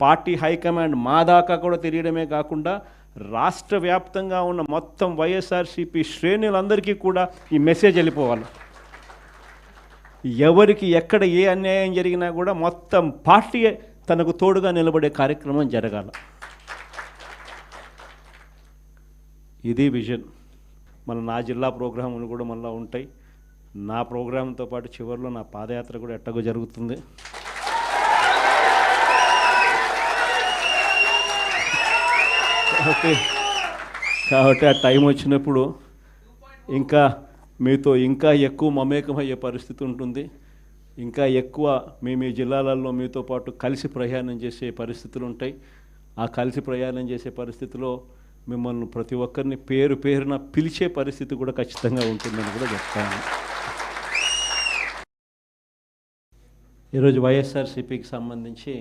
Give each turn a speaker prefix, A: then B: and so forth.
A: Party high command మా దాకా కూడా తెలియడమే కాకుండా రాష్ట్ర వ్యాప్తంగా ఉన్న మొత్తం వైఎస్ఆర్సీపీ శ్రేణులందరికీ కూడా ఈ మెసేజ్ వెళ్ళిపోవాలి. ఎవరికి ఎక్కడ ఏ అన్యాయం జరిగినా కూడా మొత్తం పార్టీ తనకు తోడుగా నిలబడే కార్యక్రమం జరగాల. ఇది విజన్. మన నా జిల్లా ప్రోగ్రాములు కూడా మళ్ళీ ఉంటాయి. నా ప్రోగ్రాంతో పాటు చివరిలో నా పాదయాత్ర కూడా ఎట్టగో జరుగుతుంది. కాబట్టి కాబట్టి ఆ టైం వచ్చినప్పుడు ఇంకా మీతో ఇంకా ఎక్కువ మమేకమయ్యే పరిస్థితి ఉంటుంది. ఇంకా ఎక్కువ మీ మీ జిల్లాలలో మీతో పాటు కలిసి ప్రయాణం చేసే పరిస్థితులు ఉంటాయి. ఆ కలిసి ప్రయాణం చేసే పరిస్థితిలో మిమ్మల్ని ప్రతి ఒక్కరిని పేరు పేరున పిలిచే పరిస్థితి కూడా ఖచ్చితంగా ఉంటుందని కూడా చెప్తాను ఈరోజు వైఎస్ఆర్సీపీకి సంబంధించి